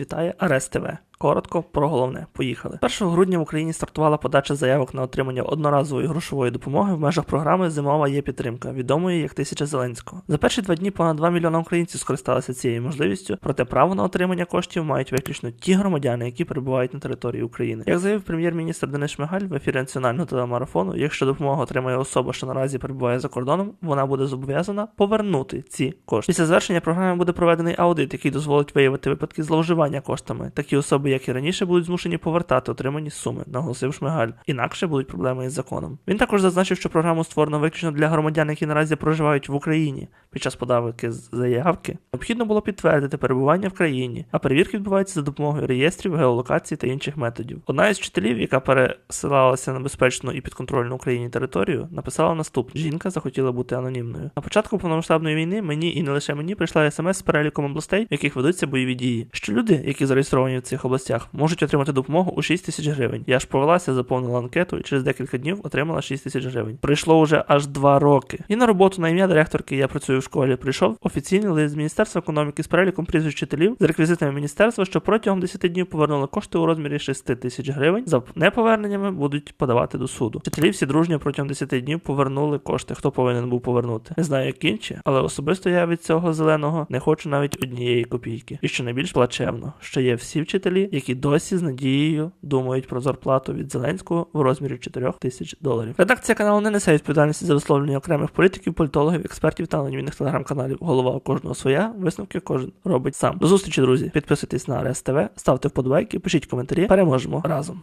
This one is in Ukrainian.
вітає Арес ТВ. Коротко про головне. Поїхали. 1 грудня в Україні стартувала подача заявок на отримання одноразової грошової допомоги в межах програми Зимова є підтримка, відомої як Тисяча Зеленського. За перші два дні понад 2 мільйона українців скористалися цією можливістю, проте право на отримання коштів мають виключно ті громадяни, які перебувають на території України. Як заявив прем'єр-міністр Денис Шмигаль в ефірі національного телемарафону, якщо допомогу отримає особа, що наразі перебуває за кордоном, вона буде зобов'язана повернути ці кошти. Після завершення програми буде проведений аудит, який дозволить виявити випадки зловживання коштами. Такі особи, як і раніше, будуть змушені повертати отримані суми, наголосив Шмигаль. Інакше будуть проблеми із законом. Він також зазначив, що програму створено виключно для громадян, які наразі проживають в Україні. Під час подавки заявки необхідно було підтвердити перебування в країні, а перевірки відбуваються за допомогою реєстрів, геолокації та інших методів. Одна із вчителів, яка пересилалася на безпечну і підконтрольну Україні територію, написала наступне: жінка захотіла бути анонімною. На початку повномасштабної війни мені і не лише мені прийшла смс з переліком областей, в яких ведуться бойові дії. Що люди, які зареєстровані в цих областях, можуть отримати допомогу у 6 тисяч гривень. Я ж повелася, заповнила анкету і через декілька днів отримала 6 тисяч гривень. Пройшло уже аж два роки. І на роботу на ім'я директорки я працюю в школі. Прийшов офіційний лист з Міністерства економіки з переліком прізвищ вчителів з реквізитами міністерства, що протягом 10 днів повернули кошти у розмірі 6 тисяч гривень. За неповерненнями будуть подавати до суду. Вчителі всі дружньо протягом 10 днів повернули кошти. Хто повинен був повернути? Не знаю, як інші, але особисто я від цього зеленого не хочу навіть однієї копійки. І що найбільш плачевно, що є всі вчителі, які досі з надією думають про зарплату від Зеленського в розмірі 4 тисяч доларів. Редакція каналу не несе відповідальності за висловлення окремих політиків, політологів, експертів та анонімних телеграм-каналів. Голова у кожного своя, висновки кожен робить сам. До зустрічі, друзі. Підписуйтесь на РСТВ, ставте вподобайки, пишіть коментарі. Переможемо разом.